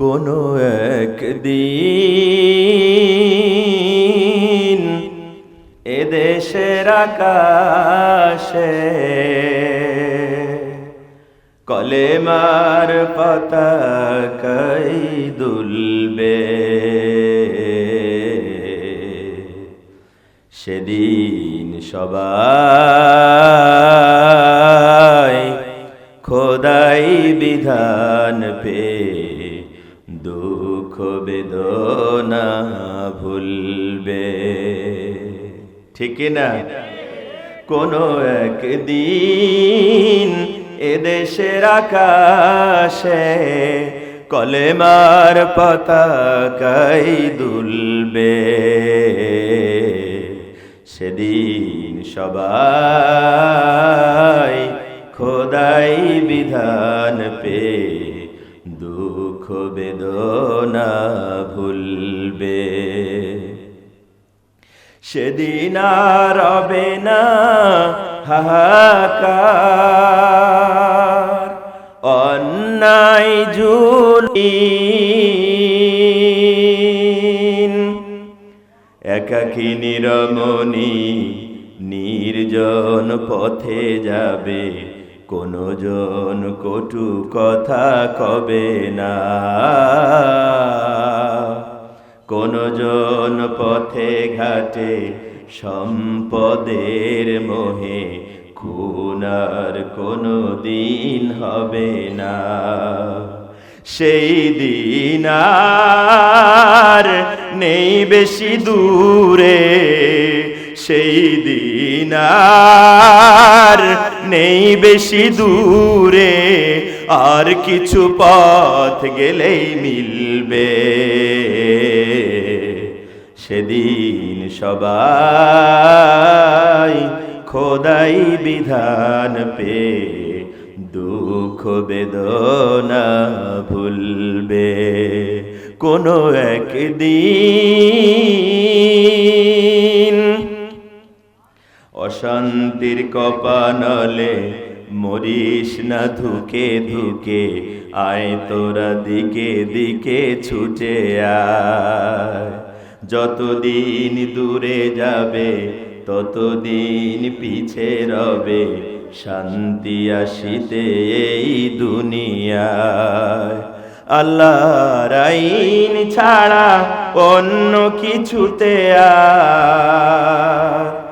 কোনো একদিন এদেশের আকাশে কলেমার পতাকাই দুলবে। সেদিন সবাই খোদাই বিধান পে দুঃখ বেদনা ভুলবে। ঠিক না? কোনো একদিন এদেশের আকাশে কলেমার পতাকাই দুলবে। সেদিন সবাই খোদাই বিধান পে দুঃখ বেদনা ভুলবে। সেদিন আর রবে না হাহাকার, অন্যায় জুলিন। একাকী নিরমণি নির্জন পথে যাবে। কোনো জন কটু কথা কবে না। কোন জন পথে ঘাটে সম্পদের মোহে খুনার কোনো দিন হবে না। সেই দিন আর নেই বেশি দূরে, সেই দিন আর নেই বেশি দূরে, আর কিছু পথ গেলেই মিলবে। সেদিন সবাই খোদাই বিধান পে দুঃখ বেদনা ভুলবে। কোনো একদিন অশান্তির কপানলে মরিস না ধুকে ধুকে, আয় তোরা দিকে দিকে ছুটে যতদিন দূরে যাবে, ততদিন পিছে রবে, শান্তি আসিতে এই দুনিয়ায়। আল্লাহর আইন ছাড়া অন্য কিছুতে আর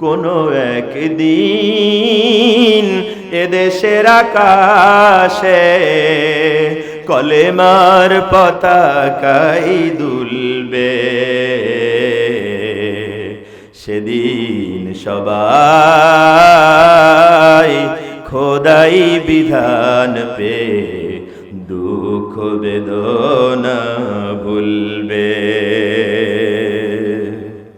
কোনো একদিন এদেশের আকাশে কলেমার পতাকাই দুলবে। সেদিন সবাই খোদাই বিধান পে দুঃখ বেদনা